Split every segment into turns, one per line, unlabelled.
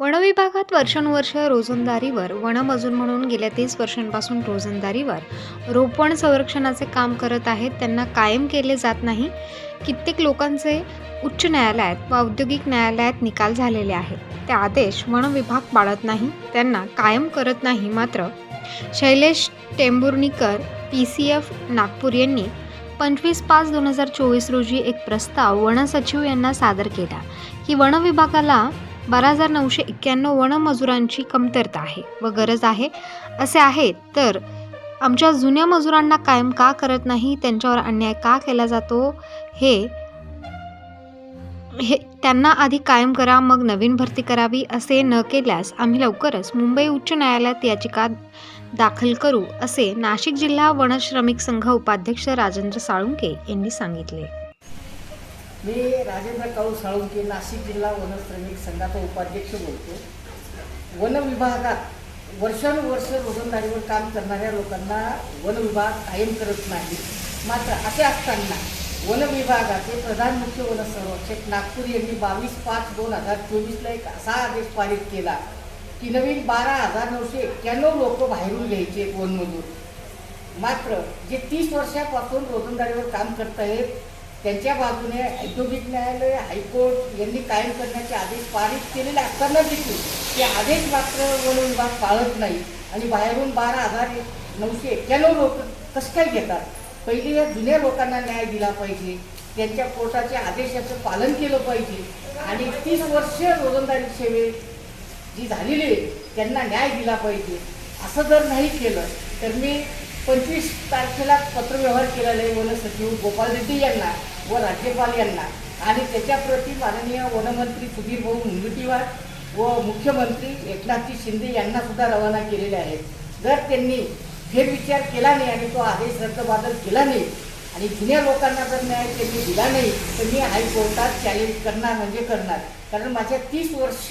वनविभागात वर्षानुवर्ष रोजंदारीवर वनमजूर म्हणून गेल्या तीस वर्षांपासून रोजंदारीवर. रोपण संरक्षणाचे काम करत आहेत त्यांना कायम केले जात नाही. कित्येक लोकांचे उच्च न्यायालयात व औद्योगिक न्यायालयात निकाल झालेले आहेत. ते आदेश वनविभाग पाळत नाही त्यांना कायम करत नाही मात्र. Shailesh Tembhurnikar P C F Nagpur यांनी पंचवीस पाच दोन हजार चोवीस रोजी एक प्रस्ताव वनसचिव यांना सादर केला की वनविभागाला बारा हजार नऊशे एक्क्याण्णव वनमजुरांची कमतरता आहे व गरज आहे. असे आहे तर आमच्या जुन्या मजुरांना कायम का करत नाही? त्यांच्यावर अन्याय का केला जातो? हे हे त्यांना आधी कायम करा मग नवीन भरती करावी असे न केल्यास आम्ही लवकरच मुंबई उच्च न्यायालयात याचिका दाखल करू असे नाशिक जिल्हा वनश्रमिक संघ उपाध्यक्ष राजेंद्र साळुंके यांनी सांगितले.
मी राजेंद्र काळू साळुंके नाशिक जिल्हा वनश्रमिक संघाचा उपाध्यक्ष बोलतो. वन विभागात वर्षानुवर्ष रोजंदारीवर काम करणाऱ्या लोकांना वन विभाग कायम करत नाही. मात्र असे असताना वन विभागाचे प्रधान मुख्य वनसंरक्षक नागपूर यांनी बावीस पाच दोन हजार चोवीसला एक असा आदेश पारित केला की नवीन बारा हजार नऊशे एक्क्याण्णव लोक बाहेरून घ्यायचे वनमजूर. मात्र जे तीस वर्षापासून रोजंदारीवर काम करत आहेत त्यांच्या बाजूने औद्योगिक न्यायालय हायकोर्ट यांनी कायम करण्याचे आदेश पारित केलेले असताना देखील ते आदेश मात्र वन विभाग पाळत नाही. आणि बाहेरून बारा हजार नऊशे एक्क्याण्णव लोक कसं काय घेतात? पहिले या जुन्या लोकांना न्याय दिला पाहिजे. त्यांच्या कोर्टाच्या आदेशाचं पालन केलं पाहिजे. आणि तीस वर्ष रोजंदारी सेवे जी झालेली आहे त्यांना न्याय दिला पाहिजे. असं जर नाही केलं तर मी पंचवीस तारखेला पत्रव्यवहार केलेला आहे वनसचिव गोपाल रेड्डी यांना. व राज्यपाल यांना. आणि त्याच्याप्रती माननीय वनमंत्री सुधीर भाऊ व मुख्यमंत्री एकनाथजी शिंदे यांना सुद्धा रवाना केलेले आहेत. जर त्यांनी फेरविचार केला नाही आणि तो आदेश रद्दबादल केला नाही आणि जुन्या लोकांना जर न्याय त्यांनी दिला नाही तर मी हायकोर्टात चॅलेंज करणार म्हणजे करणार. कारण माझ्या तीस वर्ष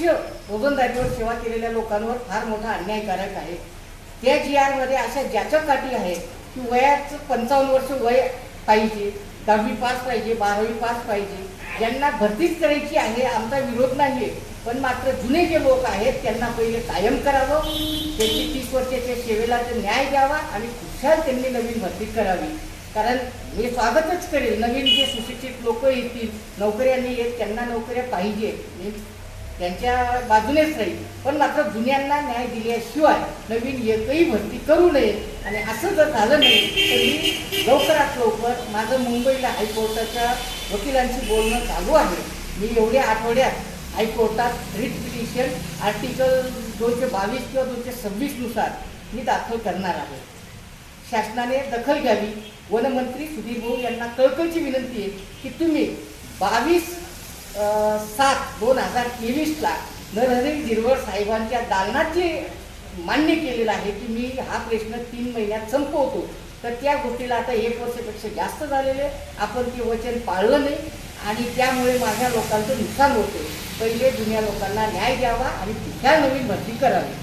रोजंदारीवर सेवा केलेल्या लोकांवर फार मोठा अन्यायकारक आहे. त्या जी आरमध्ये अशा ज्याच्या काठी आहे की वयाचं पंचावन्न वर्ष वय पाहिजे. दहावी पास पाहिजे बारावी पास पाहिजे. ज्यांना भरतीच करायची आहे आमचा विरोध नाही आहे पण मात्र जुने जे लोक आहेत त्यांना पहिले कायम करावं. त्यांची तीस वर्षाच्या सेवेला ते न्याय द्यावा आणि खुशाल त्यांनी नवीन भरती करावी. कारण मी स्वागतच करेल. नवीन जे सुशिक्षित लोक येतील नोकऱ्यांनी येत त्यांना नोकऱ्या पाहिजे. त्यांच्या बाजूनेच राहील. पण मात्र जुन्यांना न्याय दिल्याशिवाय नवीन एकही भरती करू नये. आणि असं जर झालं नाही तर मी लवकरात लवकर माझं मुंबईला हायकोर्टाच्या वकिलांशी बोलणं चालू आहे. मी एवढ्या आठवड्यात हायकोर्टात रिट पिटिशन आर्टिकल दोनशे बावीस किंवा दोनशे सव्वीसनुसार मी दाखल करणार आहे. शासनाने दखल घ्यावी. वनमंत्री सुधीर भाऊ यांना कळकळची विनंती आहे की तुम्ही बावीस सात दोन हजार तेवीसला नरहरी गिरवळ साहेबांच्या दालनाचे मान्य केलेलं आहे की मी हा प्रश्न तीन महिन्यात संपवतो. तर त्या गोष्टीला आता एक वर्षापेक्षा जास्त झालेले. आपण ते वचन पाळलं नाही आणि त्यामुळे माझ्या लोकांचं नुकसान होते पहिले जुन्या लोकांना न्याय द्यावा आणि तिथ्या नवीन भरती करावी.